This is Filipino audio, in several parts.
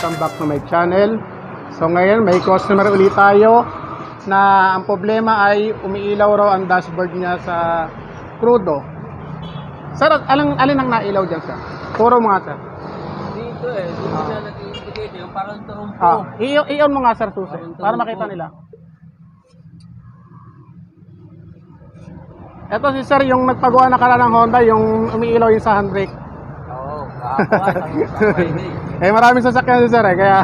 my channel. So ngayon may customer ulit tayo na ang problema ay umiilaw raw ang dashboard niya sa crudo. Sir, alin, alin ang nailaw dyan sir? Turo mo nga sir. Dito eh, dito siya nag-indicate yung parang turumpo. Ah, i-on mo nga sir susi para makita nila. Ito si sir yung nagpagawa na kala ng Honda yung umiilaw yung sa handbrake. Oo, kahapon, ang sa Friday. Eh maraming sasakyan si sir eh kaya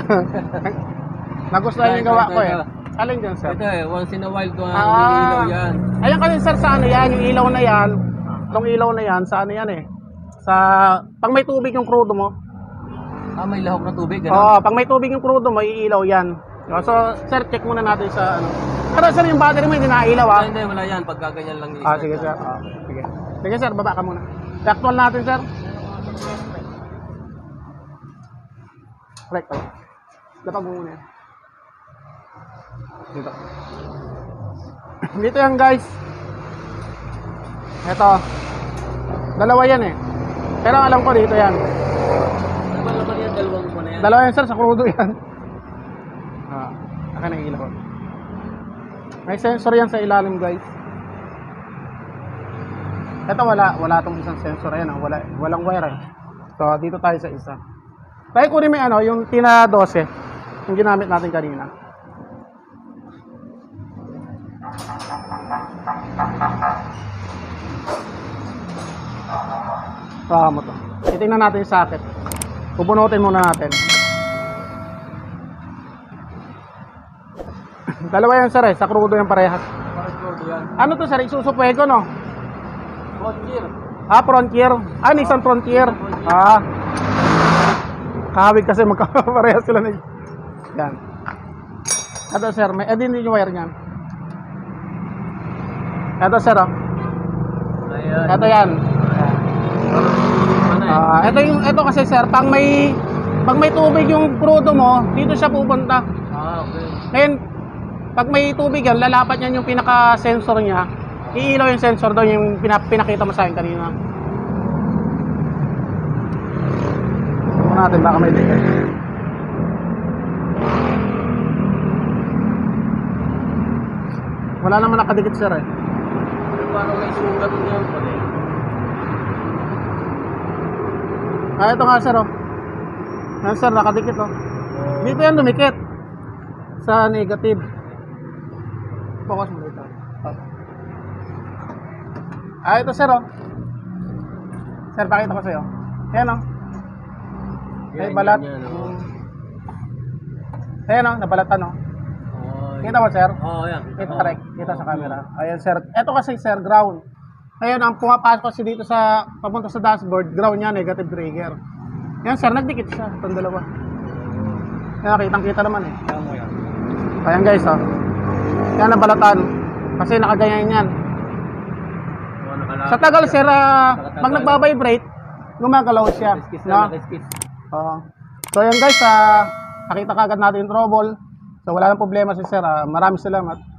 nagustuhan yung gawa ko eh. Alin dyan sir? Ito eh, once in a while ko nga Ah. umiilaw yan. Ayun kasi sir sa ano yan, yung ilaw na yan, itong ilaw na yan, sa ano yan eh. Sa, pag may tubig yung crudo mo, Ah, may lahok na tubig, oo, gano'n? pag may tubig yung crudo mo, iilaw yan. So, sir, check muna natin sa ano. Pero sir, yung battery mo hindi nailaw ah. Hindi, wala yan. Pagka ganyan lang Ah, sige sir. Ah, sige. Sige sir, baba ka muna. I-actual natin sir. Correct. Oh. Lapag mo muna yan. Dito. Dito yan guys. Ito. Dalawa yan eh. Pero alam ko dito yan. Ba naman yan? Dalawang ko yan. Dalawa yan sir, sa krudo yan. Ah, akin ilaw. May sensor yan sa ilalim guys. Ito wala, wala tong isang sensor ayan, ah. wala walang wire. eh. So dito tayo sa isa. Tayo kunin mo ano, yung Tina 12, yung ginamit natin kanina. Mo to. Titingnan natin yung socket. Pupunutin muna natin. Dalawa yan sir eh, sa crudo yung parehas. Ano to sir, Isuzu Fuego no? Frontier. Ah, Frontier. Ah, Nissan Frontier. Ah. Kahawig kasi magkaparehas sila na Yan. Ito sir, may edin din yung wire niyan. Ito sir oh. Ayan. Ito yan. Ano eh? Ah, ito yung ito kasi sir, pag may pag may tubig yung crudo mo, dito siya pupunta. Ah, okay. Ngayon, pag may tubig yan, lalapat yan yung pinaka-sensor niya. Iilaw yung sensor doon yung pina- pinakita mo sa akin kanina. Natin baka may dikit. Wala naman nakadikit sir eh. Parang may sugat niyan pa eh. Ah, ito nga sir oh. Yan sir, nakadikit oh. Dito yan dumikit. Sa negative. Focus mo dito. Ah, ito sir oh. Sir, pakita ko sa'yo. Ayan oh. Yan, balat. yan, yan, oh. Ayan oh, nabalatan oh. Oh, Kita mo sir? Oo, yan. Kita correct. Kita sa camera. Ayan sir. Ito kasi sir, ground. Ngayon, ang pumapasok kasi dito sa, papunta sa dashboard, ground niya, negative trigger. Yan sir, nagdikit siya. Itong dalawa. Yan, kitang kita naman eh. Kaya mo yan. Ayan guys, oh. Yan nabalatan. Kasi nakaganyan yan. Sa tagal sir, ah, pag nagbabibrate, gumagalaw siya. Kiskis No? na, kiskis. Oo. So ayan guys, ah, nakita kagad natin yung trouble. So wala nang problema si sir. ah. maraming salamat.